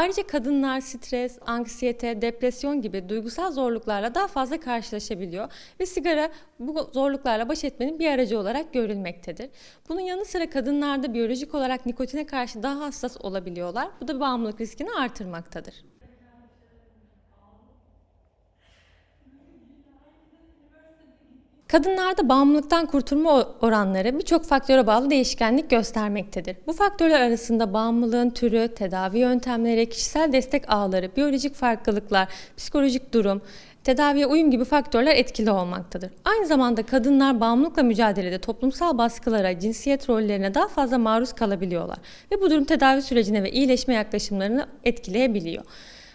Ayrıca kadınlar stres, anksiyete, depresyon gibi duygusal zorluklarla daha fazla karşılaşabiliyor ve sigara bu zorluklarla baş etmenin bir aracı olarak görülmektedir. Bunun yanı sıra kadınlarda biyolojik olarak nikotine karşı daha hassas olabiliyorlar. Bu da bağımlılık riskini artırmaktadır. Kadınlarda bağımlılıktan kurtulma oranları birçok faktöre bağlı değişkenlik göstermektedir. Bu faktörler arasında bağımlılığın türü, tedavi yöntemleri, kişisel destek ağları, biyolojik farklılıklar, psikolojik durum, tedaviye uyum gibi faktörler etkili olmaktadır. Aynı zamanda kadınlar bağımlılıkla mücadelede toplumsal baskılara, cinsiyet rollerine daha fazla maruz kalabiliyorlar ve bu durum tedavi sürecine ve iyileşme yaklaşımlarını etkileyebiliyor.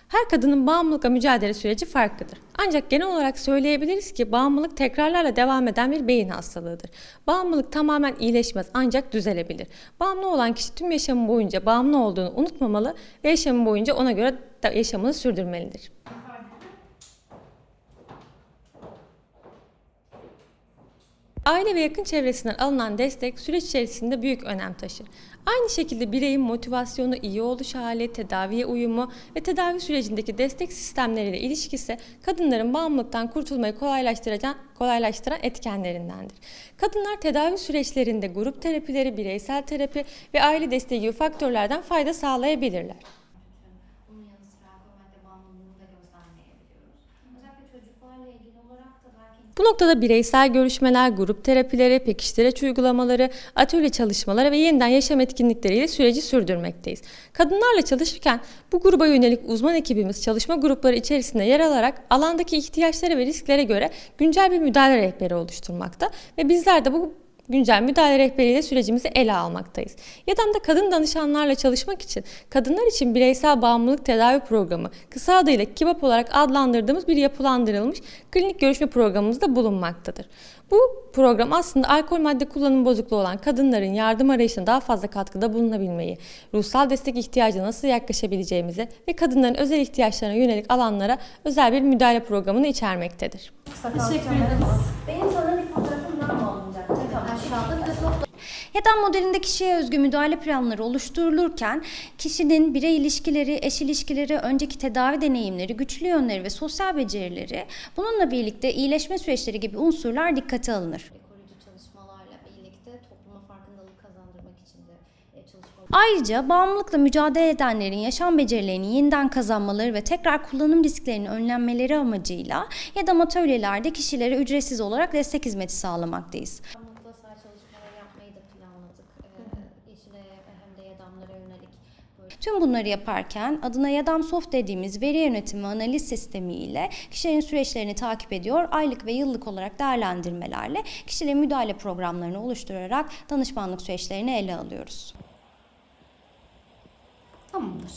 Her kadının bağımlılıkla mücadele süreci farklıdır. Ancak genel olarak söyleyebiliriz ki bağımlılık tekrarlarla devam eden bir beyin hastalığıdır. Bağımlılık tamamen iyileşmez ancak düzelebilir. Bağımlı olan kişi tüm yaşamı boyunca bağımlı olduğunu unutmamalı ve yaşamı boyunca ona göre yaşamını sürdürmelidir. Aile ve yakın çevresinden alınan destek süreç içerisinde büyük önem taşır. Aynı şekilde bireyin motivasyonu, iyi oluş hali, tedaviye uyumu ve tedavi sürecindeki destek sistemleriyle ilişkisi kadınların bağımlılıktan kurtulmayı kolaylaştıran, kolaylaştıran etkenlerindendir. Kadınlar tedavi süreçlerinde grup terapileri, bireysel terapi ve aile desteği gibi faktörlerden fayda sağlayabilirler. Bunun yanı sıra alkol madde bağımlılığını da gözlemleyebiliyoruz. Özellikle çocuklarla ilgili olarak da belki Bu noktada bireysel görüşmeler, grup terapileri, pekiştireç uygulamaları, atölye çalışmaları ve yeniden yaşam etkinlikleriyle süreci sürdürmekteyiz. Kadınlarla çalışırken bu gruba yönelik uzman ekibimiz çalışma grupları içerisinde yer alarak alandaki ihtiyaçlara ve risklere göre güncel bir müdahale rehberi oluşturmakta ve bizler de bu güncel müdahale rehberiyle sürecimizi ele almaktayız. Yadam'da kadın danışanlarla çalışmak için kadınlar için bireysel bağımlılık tedavi programı, kısa adıyla KİBAP olarak adlandırdığımız bir yapılandırılmış klinik görüşme programımızda bulunmaktadır. Bu program aslında alkol madde kullanım bozukluğu olan kadınların yardım arayışına daha fazla katkıda bulunabilmeyi, ruhsal destek ihtiyacına nasıl yaklaşabileceğimizi ve kadınların özel ihtiyaçlarına yönelik alanlara özel bir müdahale programını içermektedir. Teşekkür ederiz. benim sana Aşağıda bir de modelinde kişiye özgü müdahale planları oluşturulurken kişinin birey ilişkileri, eş ilişkileri, önceki tedavi deneyimleri, güçlü yönleri ve sosyal becerileri bununla birlikte iyileşme süreçleri gibi unsurlar dikkate alınır. Koruyucu çalışmalarla birlikte topluma farkındalık kazandırmak için de e, çalışmalar Ayrıca bağımlılıkla mücadele edenlerin yaşam becerilerini yeniden kazanmaları ve tekrar kullanım risklerinin önlenmeleri amacıyla YEDAM atölyelerde kişilere ücretsiz olarak destek hizmeti sağlamaktayız. Hem de yadamlara yönelik böyle Tüm bunları yaparken adına Yadam Soft dediğimiz veri yönetimi analiz sistemi ile kişilerin süreçlerini takip ediyor. Aylık ve yıllık olarak değerlendirmelerle kişilerin müdahale programlarını oluşturarak danışmanlık süreçlerini ele alıyoruz. Tamamdır.